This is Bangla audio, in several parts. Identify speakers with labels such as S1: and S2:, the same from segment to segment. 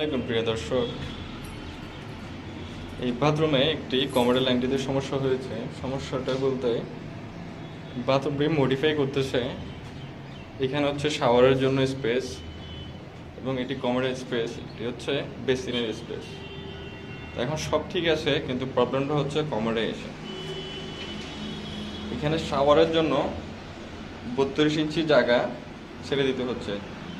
S1: আসসালামাইকুম প্রিয় দর্শক, এই বাথরুমে একটি কমোডেল লাইনটিতে সমস্যা হয়েছে। সমস্যাটা বলতে বাথরুমটি মডিফাই করতেছে। এখানে হচ্ছে শাওয়ারের জন্য স্পেস এবং এটি কমোডেল স্পেস এটি হচ্ছে বেসিনের স্পেস এখন সব ঠিক আছে, কিন্তু প্রবলেমটা হচ্ছে কমোডে এসে এখানে শাওয়ারের জন্য বত্রিশ ইঞ্চি জায়গা ছেড়ে দিতে হচ্ছে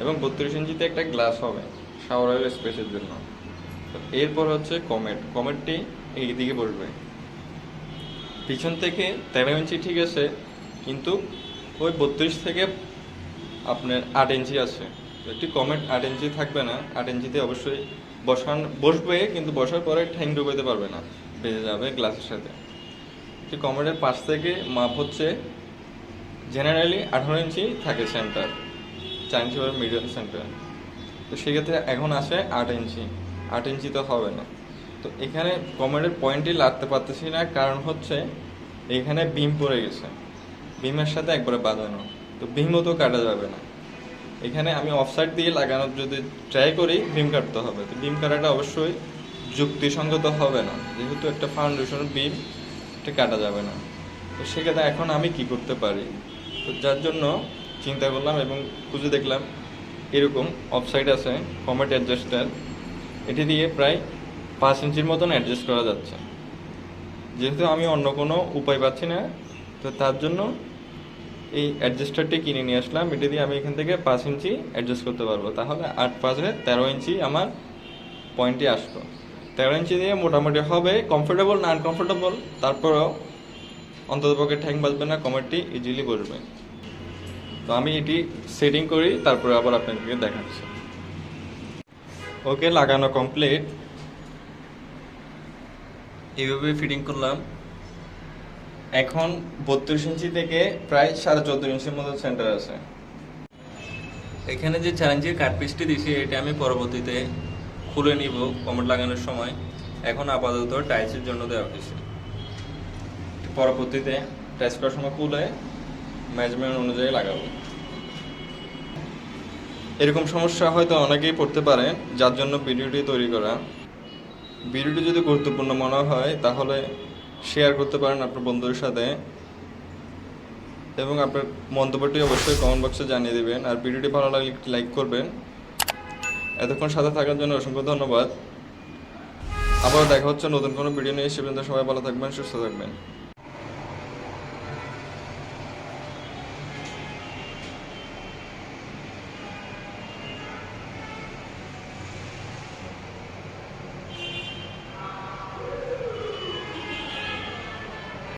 S1: এবং বত্রিশ ইঞ্চিতে একটা গ্লাস হবে। শাওয়ারের স্পেসের জন্য। এরপর হচ্ছে কমেট কমেটটি এই দিকে বসবে। পিছন থেকে তেরো ইঞ্চি ঠিক আছে, কিন্তু ওই বত্রিশ থেকে আপনার আট ইঞ্চি আছে। একটি কমেট আট ইঞ্চি থাকবে না। আট ইঞ্চিতে অবশ্যই বসান, বসবে, কিন্তু বসার পরে ঠ্যাং ডুবাইতে পারবে না। বেজে যাবে গ্লাসের সাথে। একটি কমেটের পাশ থেকে মাপ হচ্ছে জেনারেলি আঠারো ইঞ্চি থাকে সেন্টার বা মিডিয়াম সেন্টার তো সেক্ষেত্রে এখন আসে আট ইঞ্চি। আট ইঞ্চি তো হবে না। তো এখানে কমেডের পয়েন্টই লাগতে পারতেছি না, কারণ হচ্ছে এখানে বিম পড়ে গেছে। বিমের সাথে একবারে বাঁধানো। তো বিমও তো কাটা যাবে না। এখানে আমি অফসাইড দিয়ে লাগানোর যদি ট্রাই করি, বিম কাটতে হবে। তো বিম কাটাটা অবশ্যই যুক্তিসঙ্গত হবে না। যেহেতু একটা ফাউন্ডেশন বিম, এটা কাটা যাবে না। তো সেক্ষেত্রে এখন আমি কি করতে পারি? তো যার জন্য চিন্তা করলাম এবং খুঁজে দেখলাম এরকম অফসাইড আছে কমেট অ্যাডজাস্টার এটি দিয়ে প্রায় পাঁচ ইঞ্চির মতন অ্যাডজাস্ট করা যাচ্ছে। যেহেতু আমি অন্য কোনো উপায় পাচ্ছি না, তো তার জন্য এই অ্যাডজাস্টারটি কিনে নিয়ে আসলাম। এটি দিয়ে আমি এখান থেকে পাঁচ ইঞ্চি অ্যাডজাস্ট করতে পারব। তাহলে আট পাঁচে তেরো ইঞ্চি আমার পয়েন্টে আসলো। তেরো ইঞ্চি দিয়ে মোটামুটি হবে কমফোর্টেবল না আনকমফোর্টেবল তারপরেও অন্ততপক্ষে ঠ্যাং বাজবে না কমেটটি ইজিলি বসবে। তো আমি এটি সেটিং করি, তারপরে আবার আপনাদেরকে দেখাচ্ছি। ওকে, লাগানো কমপ্লিট এইভাবে ফিটিং করলাম। এখন বত্রিশ ইঞ্চি থেকে প্রায় সাড়ে চোদ্দ ইঞ্চির মতো সেন্টার আছে। এখানে যে চ্যালেঞ্জের কাটপিসটি দিছি এটা আমি পরবর্তীতে খুলে নিব কমেন্ট লাগানোর সময়। এখন আপাতত টাইলসের জন্য দেওয়া হয়েছে। পরবর্তীতে টাইলস করার সময় খুলে মেজারমেন্ট অনুযায়ী লাগাবো। এরকম সমস্যা হয়তো অনেকেই পড়তে পারে, যার জন্য ভিডিওটি তৈরি করা। ভিডিওটি যদি গুরুত্বপূর্ণ মনে হয়, তাহলে শেয়ার করতে পারেন আপনার বন্ধুদের সাথে। এবং আপনার মন্তব্যটি অবশ্যই কমেন্ট বক্সে জানিয়ে দেবেন। আর ভিডিওটি ভালো লাগলে লাইক করবেন। এতক্ষণ সাথে থাকার জন্য অসংখ্য ধন্যবাদ। আবার দেখা হচ্ছে নতুন কোনো ভিডিও নিয়ে। সে পর্যন্ত সবাই ভালো থাকবেন, সুস্থ থাকবেন।